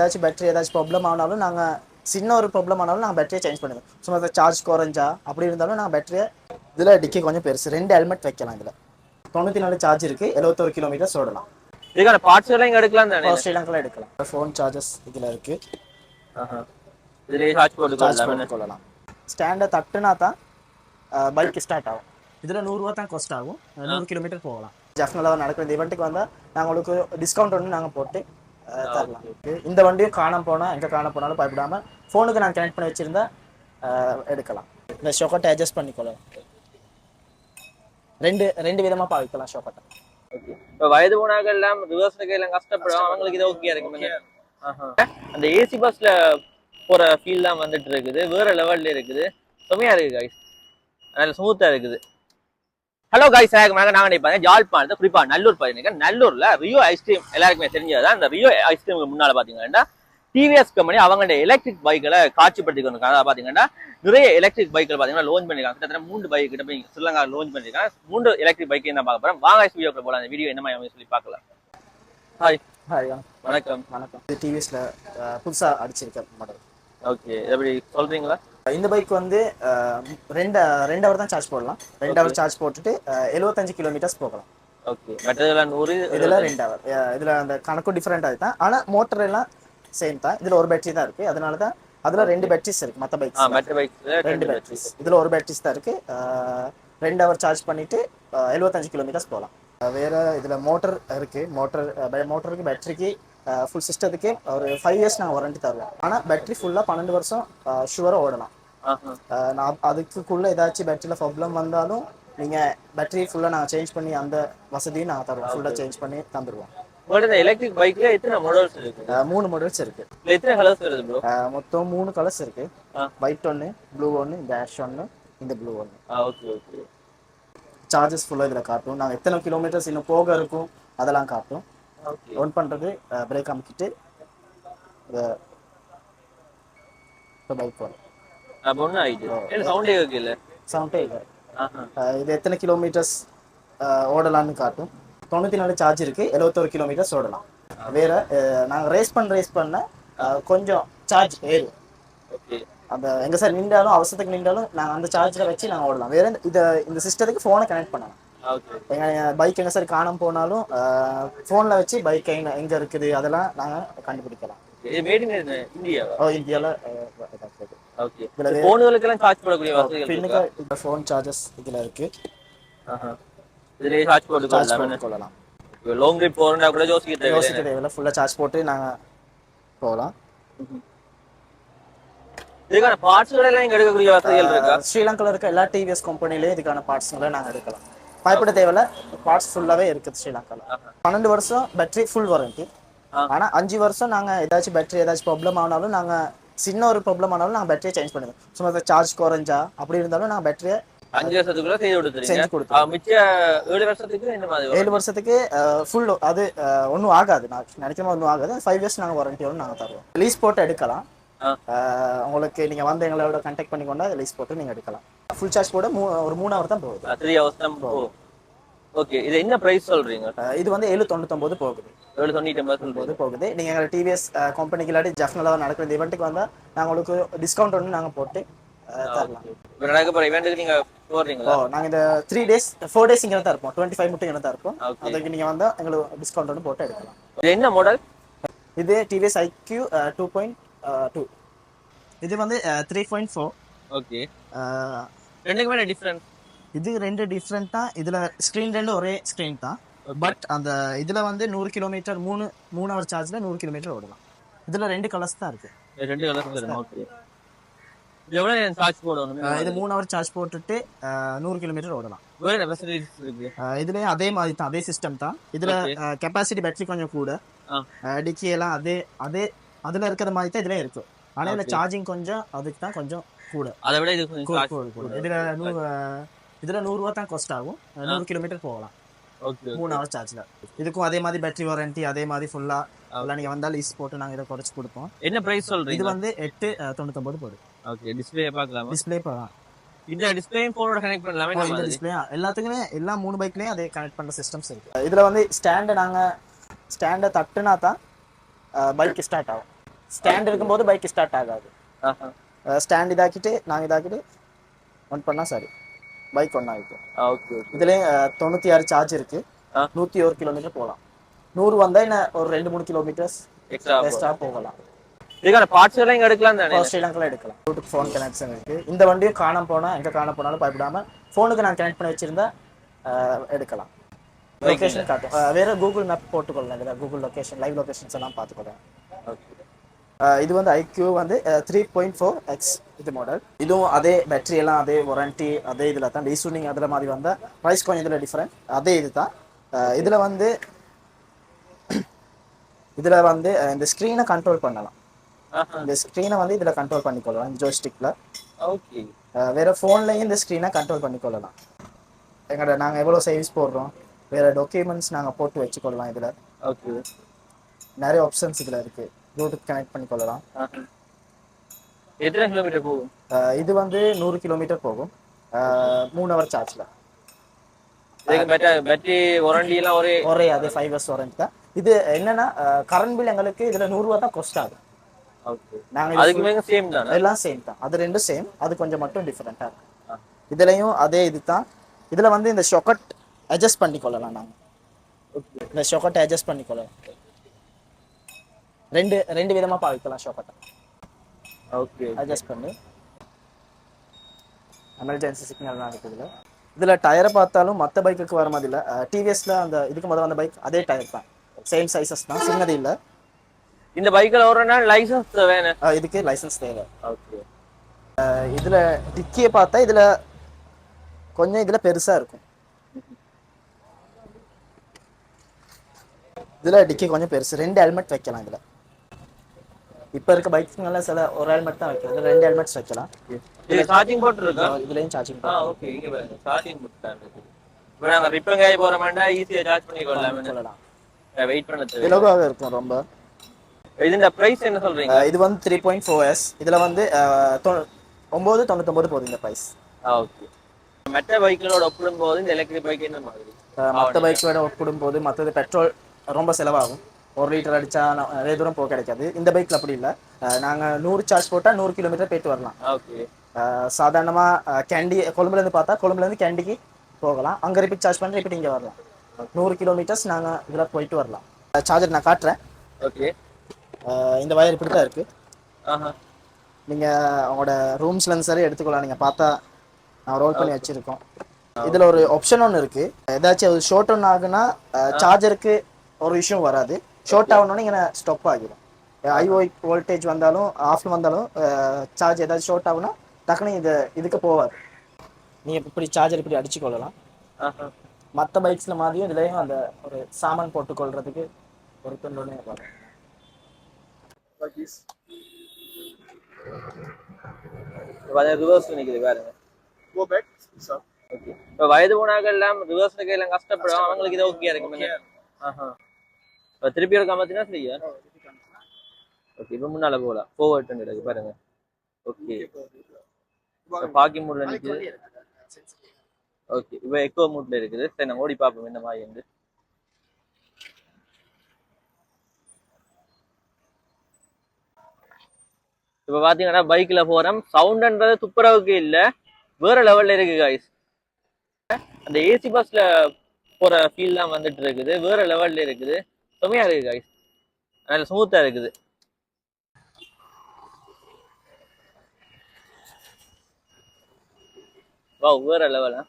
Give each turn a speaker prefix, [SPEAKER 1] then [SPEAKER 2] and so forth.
[SPEAKER 1] ஏதாச்சும் பேட்டரி ஏதாச்சும் ப்ராப்ளம் ஆனாலும் நாங்கள் சின்ன ஒரு ப்ராப்ளம் ஆனாலும் நாங்கள் பேட்டரியை சேஞ்ச் பண்ணுவோம் சும்மா சார்ஜ் குறைஞ்சா அப்படி இருந்தாலும் நாங்கள் பேட்டரியை இதில் டிக்கி கொஞ்சம் பெருசு. ரெண்டு ஹெல்மெட் வைக்கலாம் இதில். தொண்ணூற்றி நாலு சார்ஜ் இருக்குது எழுபத்தொரு கிலோமீட்டர்ஸ் ஓடலாம்.
[SPEAKER 2] இதுக்கான பார்ட்ஸ் எல்லாம் இங்க எடுக்கலாம் தானே?
[SPEAKER 1] ஸ்ரீலங்காவில் எடுக்கலாம். ஃபோன் சார்ஜஸ் இதில் இருக்குது
[SPEAKER 2] ஆஹா. இதுலயே சார்ஜ்
[SPEAKER 1] சார்ஜ்
[SPEAKER 2] போட்டுக்கலாம்
[SPEAKER 1] பண்ணி கொள்ளலாம் ஸ்டாண்டை தட்டுனா தான் பைக் ஸ்டார்ட் ஆகும். இதில் நூறுரூவா தான் காஸ்ட் ஆகும். நூறு கிலோமீட்டர் போகலாம். ஜஃப்னலாக நடக்கிற இந்த இவெண்ட்டுக்கு வந்தால் நாங்கள் உங்களுக்கு டிஸ்கவுண்ட் ஒன்று நாங்கள் போட்டு தரலாம். இந்த வண்டியும் காணாம போனால் எங்கே காண போனாலும் பயப்படாமல் ஃபோனுக்கு நான் கனெக்ட் பண்ணி வச்சுருந்தா எடுக்கலாம். இந்த ஷொக்கட்டை அட்ஜஸ்ட் பண்ணிக்கொள்ளலாம் ரெண்டு ரெண்டு விதமாக பாவிக்கலாம் ஷொக்கட்டை
[SPEAKER 2] இப்ப வயது போனாக்கள் எல்லாம் ரிவர்ஸ்ல எல்லாம் கஷ்டப்படும் அவங்களுக்கு இது ஓகே இருக்கு அந்த ஏசி பஸ்ல போற ஃபீல் தான் வந்துட்டு இருக்குது. வேற லெவல்ல இருக்குது. செமையா இருக்கு கைஸ் நல்ல ஸ்மூத்தா இருக்குது. ஹலோ கைஸ் நாங்க நாங்க நினைப்பாங்க ஜாழ்ப்பாணத்து குறிப்பா நல்லூர் பாத்தீங்கன்னா நல்லூர்ல ரியோ ஐஸ்கிரீம் எல்லாருக்குமே தெரிஞ்சதுதான். இந்த ரியோ ஐஸ்கிரீமுக்கு முன்னால பாத்தீங்கன்னா டிவிஎஸ் கம்பெனி அவங்களோட எலக்ட்ரிக் பைக்களை காட்சிப்படுத்தி கொண்டு பாத்தீங்கன்னா நிறைய எலக்ட்ரிக் பைக்கள் பாத்தீங்கன்னா லோன் பண்ணிருக்காங்க. கிட்டத்தட்ட மூன்று பைக் கிட்ட போய் ஸ்ரீலங்கா லோன் பண்ணிருக்காங்க. மூன்று எலக்ட்ரிக் பைக் என்ன பார்க்க போறோம்? வாங்க வீடியோக்குள்ள போலாம். அந்த வீடியோ என்ன மாதிரி சொல்லி பார்க்கலாம். ஹாய்
[SPEAKER 1] ஹாய்
[SPEAKER 2] வணக்கம்.
[SPEAKER 1] வணக்கம். டிவிஎஸில் புதுசாக அடிச்சிருக்க மாடல்
[SPEAKER 2] ஓகே எப்படி சொல்றீங்களா?
[SPEAKER 1] இந்த பைக் வந்து ரெண்டு ரெண்டு ஹவர் தான் சார்ஜ் போடலாம். ரெண்டு ஹவர் சார்ஜ் போட்டுட்டு 75 கிலோமீட்டர்ஸ் போகலாம்.
[SPEAKER 2] ஓகே மற்றதுல நூறு
[SPEAKER 1] இதில் ரெண்டு ஹவர் இதில் அந்த கணக்கும் டிஃப்ரெண்ட் தான் ஆனால் மோட்டர் எல்லாம் சேம் தான். இதில் ஒரு பேட்டரி தான் இருக்குது அதனால தான் அதில் ரெண்டு பேட்டரிஸ் இருக்குது மற்ற
[SPEAKER 2] ஆ
[SPEAKER 1] பைக்ஸ்
[SPEAKER 2] மற்ற பைக்ஸ்ல
[SPEAKER 1] ரெண்டு பேட்டரிஸ் இதில் ஒரு பேட்டரிஸ் தான் இருக்குது ரெண்டு ஹவர் சார்ஜ் பண்ணிவிட்டு எழுபத்தஞ்சு கிலோமீட்டர்ஸ் போகலாம். வேறு இதில் மோட்டர் இருக்குது மோட்டர் மோட்டருக்கு பேட்டரிக்கு ஃபுல் சிஸ்டத்துக்கு ஒரு ஃபைவ் இயர்ஸ் நாங்கள் வாரண்டி தருவோம். ஆனால் பேட்டரி ஃபுல்லாக பன்னெண்டு வருஷம் ஷுவராக ஓடலாம். நான் அதுக்குள்ள ஏதாச்சும் பேட்டரியில் ப்ராப்ளம் வந்தாலும் நீங்கள் பேட்டரி ஃபுல்லாக நாங்கள் சேஞ்ச் பண்ணி அந்த வசதியும் நாங்கள் தருவோம். ஃபுல்லாக சேஞ்ச் பண்ணி தந்துடுவோம்
[SPEAKER 2] எலக்ட்ரிக் பைக்ல எத்தனை மாடல்ஸ் இருக்கு?
[SPEAKER 1] மூணு மாடல்ஸ் இருக்கு.
[SPEAKER 2] எத்தனை கலர்ஸ் வருது ப்ரோ
[SPEAKER 1] மொத்தம் மூணு கலர்ஸ் இருக்கு. ஒயிட் ஒன்று ப்ளூ ஒன்று இந்த ஆஷ் ஒன்று இந்த ப்ளூ ஒன்று
[SPEAKER 2] ஆ ஓகே ஓகே
[SPEAKER 1] சார்ஜஸ் ஃபுல்லாக இதில் காட்டும். நாங்கள் எத்தனை கிலோமீட்டர்ஸ் இன்னும் போக இருக்கும் அதெல்லாம் காட்டும். ஒன் பண்ணுறது பிரேக் அமுக்கிட்டு பைக்
[SPEAKER 2] அப்ப ஒன்றும் ஆயிடுச்சு என்ன சவுண்டே வைக்கல
[SPEAKER 1] சவுண்டே இல்லை.
[SPEAKER 2] ஆஹா.
[SPEAKER 1] அஹ் இது எத்தனை கிலோமீட்டர்ஸ் ஓடலாம்னு காட்டும். தொண்ணூற்றி நாலு சார்ஜ் இருக்குது எழுபத்தொரு கிலோமீட்டர்ஸ் ஓடலாம். வேற நாங்கள் ரேஸ் பண்ண ரேஸ் பண்ண கொஞ்சம் சார்ஜ் ஏறும் அந்த எங்க சார் நின்றாலும் அவசரத்துக்கு நின்றாலும் நாங்கள் அந்த சார்ஜில் வச்சு நாங்கள் ஓடலாம். வேற இதை இந்த சிஸ்டத்துக்கு ஃபோனை கனெக்ட் பண்ணலாம். எங்கள் பைக் எங்கே சார் காணாம போனாலும் ஃபோனில் வச்சு பைக் எங்கே எங்கே இருக்குது அதெல்லாம் நாங்கள் கண்டுபிடிக்கலாம். இந்தியாவில்
[SPEAKER 2] ஓகே
[SPEAKER 1] இதுல வே-
[SPEAKER 2] போனுகளுக்கெல்லாம் சார்ஜ் போடக்கூடிய வசதிகள் இருக்கா?
[SPEAKER 1] பின்னுக்கு இந்த ஃபோன் சார்ஜஸ் இதில்
[SPEAKER 2] ஆஹா. இதுலயே சார்ஜ்
[SPEAKER 1] பண்ணி கொள்ளலாம்
[SPEAKER 2] லாங் ட்ரிப் போறோம்னா கூட யோசிக்க தேவையில்லை.
[SPEAKER 1] யோசிக்க தேவையில்லை. ஃபுல்லாக சார்ஜ் போட்டு நாங்கள் போகலாம்.
[SPEAKER 2] இதுக்கான பார்ட்ஸ்கள் எல்லாம் இங்க எடுக்கக்கூடிய வசதிகள் இருக்கா?
[SPEAKER 1] ஸ்ரீலங்காவில் இருக்க எல்லா டிவிஎஸ் கம்பெனிலையும் இதுக்கான பார்ட்ஸுங்களை நாங்கள் எடுக்கலாம். பயப்பட தேவையில்ல. பார்ட்ஸ் ஃபுல்லாகவே இருக்குது ஸ்ரீலங்காவில் பன்னெண்டு வருஷம் பேட்டரி ஃபுல் வாரண்டி. ஆனால் அஞ்சு வருஷம் நாங்கள் ஏதாச்சும் பேட்டரி ஏதாச்சும் ப்ராப்ளம் ஆனாலும் நாங்கள் சின்ன ஒரு ப்ராப்ளம் ஆனாலும் நாங்கள் பேட்டரியை சேஞ்ச் பண்ணுவோம் சும்மா சார்ஜ் குறைஞ்சா அப்படி இருந்தாலும் நாங்கள் பேட்டரியை
[SPEAKER 2] அஞ்சு வருஷத்துக்குள்ள செய்து மிச்ச ஏழு வருஷத்துக்கு இந்த மாதிரி வரும்.
[SPEAKER 1] ஏழு வருஷத்துக்கு ஃபுல் அது ஒன்றும் ஆகாது. நான் நினைக்கிறோம் ஒன்றும் ஆகாது. ஃபைவ் இயர்ஸ் நாங்கள் வாரண்டியோட நாங்கள் தருவோம். லீஸ் போட்டு எடுக்கலாம். உங்களுக்கு நீங்கள் வந்து எங்களோட கான்டாக்ட் பண்ணிக்கொண்டா லீஸ் போட்டு நீங்கள் எடுக்கலாம். ஃபுல் சார்ஜ் போட மூ ஒரு மூணு ஹவர் தான் போகுது.
[SPEAKER 2] த்ரீ ஹவர்ஸ் தான் ஓகே இது என்ன பிரைஸ் சொல்றீங்க?
[SPEAKER 1] இது வந்து ஏழு தொண்ணூத்தொம்பது போகுது.
[SPEAKER 2] ஏழு தொண்ணூற்றி
[SPEAKER 1] போது போகுது நீங்கள் எங்கள் டிவிஎஸ் கம்பெனிக்கு இல்லாட்டி ஜஃப்னலாக நடக்கிற இந்த இவெண்ட்டுக்கு வந்தால் நாங்கள் உங்களுக்கு டிஸ்கவுண்ட் ஒன்று நாங்கள் போட்டு தரலாம்.
[SPEAKER 2] இப்போ நடக்க போற இவெண்ட்டுக்கு நீங்க போடுறீங்களா?
[SPEAKER 1] ஓ நாங்கள் இந்த த்ரீ டேஸ் ஃபோர் டேஸ் இங்கே தான் இருப்போம். டுவெண்ட்டி ஃபைவ் மட்டும் இங்கே தான் இருப்போம். அதுக்கு நீங்கள் வந்தால் எங்களுக்கு டிஸ்கவுண்ட் ஒன்று போட்டு எடுக்கலாம்.
[SPEAKER 2] இது என்ன மாடல்
[SPEAKER 1] இது TVS iQube two point two இது வந்து த்ரீ பாயிண்ட் ஃபோர்
[SPEAKER 2] ஓகே ரெண்டுக்குமே டிஃப்ரெண்ட்
[SPEAKER 1] இது ரெண்டு டிஃப்ரெண்ட் தான் இதில் ஸ்க்ரீன் ரெண்டு ஒரே ஸ்க்ரீன் தான். பட் அந்த இதில் வந்து நூறு கிலோமீட்டர் மூணு மூணு ஹவர் சார்ஜில் நூறு கிலோமீட்டர் ஓடலாம். இதில் ரெண்டு கலர்ஸ் தான் இருக்குது
[SPEAKER 2] ரெண்டு கலர் தரும் ஓகே எவ்வளவு சார்ஜ் போடணும்?
[SPEAKER 1] இது மூணு ஹவர் சார்ஜ் போட்டுட்டு நூறு கிலோமீட்டர் ஓடலாம். இதுலயும் அதே மாதிரி தான் அதே சிஸ்டம் தான். இதுல கெப்பாசிட்டி பேட்டரி கொஞ்சம் கூட. டிக்கி எல்லாம் அதே அதே அதுல இருக்கிற மாதிரி தான் இதுல இருக்கு. ஆனா இதுல சார்ஜிங் கொஞ்சம் அதுக்கு தான் கொஞ்சம் கூட.
[SPEAKER 2] அதை விட இது.
[SPEAKER 1] இதுல இதுல நூறு ரூபா தான் காஸ்ட் ஆகும் நூறு கிலோமீட்டர் போகலாம் மூணு ஹவர் சார்ஜ்ல இதுக்கும் அதே மாதிரி பேட்டரி வாரண்டி அதே மாதிரி ஃபுல்லா எல்லாம் நீங்க வந்தா லீஸ் போட்டு நாங்க இதை குறைச்சு கொடுப்போம்
[SPEAKER 2] என்ன பிரைஸ்
[SPEAKER 1] இது
[SPEAKER 2] சொல்றீங்க
[SPEAKER 1] வந்து எட்டு அஹ், தொண்ணூத்தொன்பது போடுது
[SPEAKER 2] ஓகே டிஸ்ப்ளே பார்க்கலாமா
[SPEAKER 1] டிஸ்பிளே போகலாம்
[SPEAKER 2] இந்த டிஸ்ப்ளே போனோட கனெக்ட் பண்ணலாமே
[SPEAKER 1] இந்த டிஸ்பிளே எல்லாத்துக்குமே எல்லா மூணு பைக்லயும் அதே கனெக்ட் பண்ற சிஸ்டம்ஸ் இருக்கு இதுல வந்து ஸ்டாண்டை நாங்க ஸ்டாண்டை தட்டுனா தான் பைக் ஸ்டார்ட் ஆகும் ஸ்டாண்ட் இருக்கும்போது பைக் ஸ்டார்ட் ஆகாது ஸ்டாண்ட் இதாக்கிட்டு நாங்கள் இதாக்கிட்டு ஒன் பண்ணால் சரி பைக் ஒன் ஆகிக்கும்
[SPEAKER 2] ஓகே
[SPEAKER 1] இதுலேயும் தொண்ணூற்றி ஆறு சார்ஜ் இருக்கு. நூற்றி ஒரு கிலோமீட்டர் போகலாம். நூறு வந்தால் என்ன ஒரு ரெண்டு மூணு கிலோமீட்டர்ஸ்
[SPEAKER 2] எக்ஸ்ட்ரா
[SPEAKER 1] போகலாம்.
[SPEAKER 2] இதுக்கான பார்ட்ஸ் எல்லாம் இங்க எடுக்கலாம் தானே?
[SPEAKER 1] ஸ்ரீலங்காவில் எடுக்கலாம். ப்ளூடூத் ஃபோன் கனெக்ஷன் இருக்கு. இந்த வண்டியும் காணாம போனால் எங்கே காணாம போனாலும் பயப்படாம ஃபோனுக்கு நான் கனெக்ட் பண்ணி வச்சிருந்தா எடுக்கலாம். லொகேஷன் காட்டும். வேற கூகுள் மேப் போட்டுக்கொள்ளலாம். இதில் கூகுள் லொகேஷன் லைவ் லொகேஷன்ஸ் எல்லாம் பார்த்துக்கலாம்
[SPEAKER 2] ஓகே
[SPEAKER 1] இது வந்து ஐக்யூ வந்து த்ரீ பாயிண்ட் ஃபோர் எக்ஸ் இது மாடல் இதுவும் அதே பேட்டரி எல்லாம் அதே வாரண்டி அதே இதில் தான். ரீசூனிங் அதில் மாதிரி வந்தால் ப்ரைஸ் கொஞ்சம் இதில் டிஃப்ரெண்ட் அதே இது தான். இதில் வந்து இதில் வந்து இந்த ஸ்க்ரீனை கண்ட்ரோல் பண்ணலாம். இந்த ஸ்க்ரீனை வந்து இதில் கண்ட்ரோல் பண்ணிக்கொள்ளலாம் இந்த ஜோஸ்டிக்கில்
[SPEAKER 2] ஓகே
[SPEAKER 1] வேற ஃபோன்லையும் இந்த ஸ்க்ரீனை கண்ட்ரோல் பண்ணிக்கொள்ளலாம். எங்களோட நாங்கள் எவ்வளோ சர்வீஸ் போடுறோம்? வேற டாக்குமெண்ட்ஸ் நாங்கள் போட்டு வச்சுக்கொள்ளலாம் இதில்.
[SPEAKER 2] ஓகே
[SPEAKER 1] நிறைய ஆப்ஷன்ஸ் இதில் இருக்குது ப்ளூடூத் கனெக்ட் பண்ணிக்கொள்ளலாம்.
[SPEAKER 2] ஆஹா எத்தனை கிலோமீட்டர் போகும்?
[SPEAKER 1] இது வந்து நூறு கிலோமீட்டர் போகும். மூணு ஹவர் சார்ஜில்
[SPEAKER 2] பேட்டரி வாரண்டி எல்லாம் ஒரே?
[SPEAKER 1] ஒரே அதே ஃபைவ் ஹவர்ஸ் வாரண்டி தான். இது என்னன்னா கரண்ட் பில் எங்களுக்கு இதில் நூறுரூவா தான் கொஸ்ட் ஆகும்.
[SPEAKER 2] ஓகே
[SPEAKER 1] நாங்கள்
[SPEAKER 2] அதுக்கு சேம் தானே?
[SPEAKER 1] எல்லாம் சேம் தான். அது ரெண்டும் சேம் அது கொஞ்சம் மட்டும் டிஃப்ரெண்ட்டாக இருக்கு. இதுலயும் அதே இது தான். இதில் வந்து இந்த ஷொக்கட் அட்ஜஸ்ட் பண்ணிக்கொள்ளலாம் நாங்கள்
[SPEAKER 2] ஓகே
[SPEAKER 1] இந்த ஷொக்கட்டை அட்ஜஸ்ட் பண்ணிக்கொள்ளலாம். ரெண்டு ரெண்டு விதமாக பாவிக்கலாம் ஷொக்கட்டை
[SPEAKER 2] ஓகே
[SPEAKER 1] அட்ஜஸ்ட் பண்ணி. எமர்ஜென்சி சிக்னல்லாம் இருக்குது இதில். இதில் டயரை பார்த்தாலும் மற்ற பைக்குக்கு வர மாதிரி இல்லை. டிவிஎஸ்ல அந்த இதுக்கு முதல்ல அந்த பைக் அதே டயர் தான். சேம் சைஸஸ் தான். சின்னது இல்லை.
[SPEAKER 2] இந்த பைக்கில் ஓடுறனா லைசன்ஸ் வேணும்
[SPEAKER 1] இதுக்கு லைசன்ஸ் தேவை.
[SPEAKER 2] ஓகே
[SPEAKER 1] இதுல டிக்கியை பார்த்தா இதுல கொஞ்சம் இதுல பெருசா இருக்கும். இதுல டிக்கி கொஞ்சம் பெருசு. ரெண்டு ஹெல்மெட் வைக்கலாம் இதுல. இப்ப இருக்க பைக்குங்கெல்லாம் சில ஒரு ஹெல்மெட் தான் வைக்கலாம். இதுல ரெண்டு ஹெல்மெட்ஸ் வைக்கலாம்.
[SPEAKER 2] இது சார்ஜிங் போட்டு இருக்கா?
[SPEAKER 1] இதுலயும் சார்ஜிங்
[SPEAKER 2] ஆ ஓகே இங்க பாருங்க. சார்ஜிங் போட்டுட்டாங்க இப்போ நாங்க ரிப்பேர் காய் போற மாட்டா ஈஸியா சார்ஜ் பண்ணிக்கொள்ளலாம்.
[SPEAKER 1] சொல்லலாம்
[SPEAKER 2] வெயிட் பண்ண தேவை
[SPEAKER 1] இலகுவாக இருக்கும் ரொம்ப.
[SPEAKER 2] இதுல பிரைஸ் என்ன சொல்றீங்க?
[SPEAKER 1] இது வந்து த்ரீ பாயிண்ட் ஃபோர் எஸ் இதுல வந்து ஒன்பது தொண்ணூத்தொம்பது போகுது இந்த ப்ரைஸ்
[SPEAKER 2] ஓகே மற்ற பைக்குகளோட ஒப்பிடும்போது இந்த எலக்ட்ரிக் பைக் என்ன மாதிரி?
[SPEAKER 1] மற்ற பைக்கோட ஒப்பிடும்போது மற்றது பெட்ரோல் ரொம்ப செலவாகும். ஒரு லிட்டர் அடிச்சா ந- நிறைய தூரம் போக கிடைக்காது. இந்த பைக்ல அப்படி இல்லை. நாங்கள் நூறு சார்ஜ் போட்டால் நூறு கிலோமீட்டர் போயிட்டு வரலாம்.
[SPEAKER 2] ஓகே
[SPEAKER 1] சாதாரணமாக கேண்டி கொழும்புலேருந்து பார்த்தா கொழும்புலேருந்து கேண்டிக்கு போகலாம். அங்கே ரிப்பீட் சார்ஜ் பண்ணி ரிப்பீட் இங்கே வரலாம். நூறு கிலோமீட்டர்ஸ் நாங்கள் இதில் போயிட்டு வரலாம். சார்ஜர் நான் காட்டுறேன்.
[SPEAKER 2] ஓகே
[SPEAKER 1] இந்த வயர் இப்படி தான் இருக்குது நீங்கள் அவங்களோட ரூம்ஸ்லேருந்து சரி எடுத்துக்கலாம். நீங்கள் பார்த்தா நான் ரோல் பண்ணி வச்சுருக்கோம். இதில் ஒரு ஆப்ஷன் ஒன்று இருக்குது ஏதாச்சும் அது ஷார்ட் ஒன்று ஆகுனா சார்ஜருக்கு ஒரு இஷ்யூ வராது. ஷார்ட் ஆகணும்னு இங்கே ஸ்டாப் ஆகிடும் ஐஓ வோல்டேஜ் வந்தாலும் ஆஃப்ல வந்தாலும் சார்ஜ் ஏதாச்சும் ஷார்ட் ஆகுனா டக்குனு இது இதுக்கு போவாது நீங்கள் இப்படி சார்ஜர் இப்படி அடிச்சு கொள்ளலாம்.
[SPEAKER 2] ஆஹா.
[SPEAKER 1] மற்ற பைக்ஸில் மாதிரியும் இதுலேயும் அந்த ஒரு சாமான் போட்டுக்கொள்றதுக்கு ஒரு துண்டு வரும்.
[SPEAKER 2] ரிவர்ஸ் நிக்குது பாருங்க.
[SPEAKER 3] Back. So,
[SPEAKER 2] ஓகே இப்போ வயது போனாக்கள் எல்லாம் ரிவர்ஸ்ல கையெல்லாம் கஷ்டப்படும். அவங்களுக்கு இது ஓகே இருக்கு ஆஹா. இப்போ திருப்பி ஒரு காமத்தினா சரியா ஓகே இப்போ முன்னால போகலாம். ஃபோர்வர்ட் இருக்கு பாருங்க. ஓகே பாக்கி மூட்ல நிக்குது. ஓகே இப்போ எக்கோ மூட்ல இருக்குது. சரி நான் ஓடி பார்ப்போம் இந்த மாதிரி வந்து இப்போ பார்த்தீங்கன்னா பைக்ல போறோம். சவுண்ட்ன்றது துப்புரவுக்கு இல்லை. வேற லெவலில் இருக்கு காய்ஸ் அந்த ஏசி பஸ்ல போற தான் வந்துட்டு இருக்குது. வேற லெவல்ல இருக்குது. செம்மையா இருக்கு காய்ஸ் நல்ல ஸ்மூத்தா இருக்குது. வா வேற லெவலா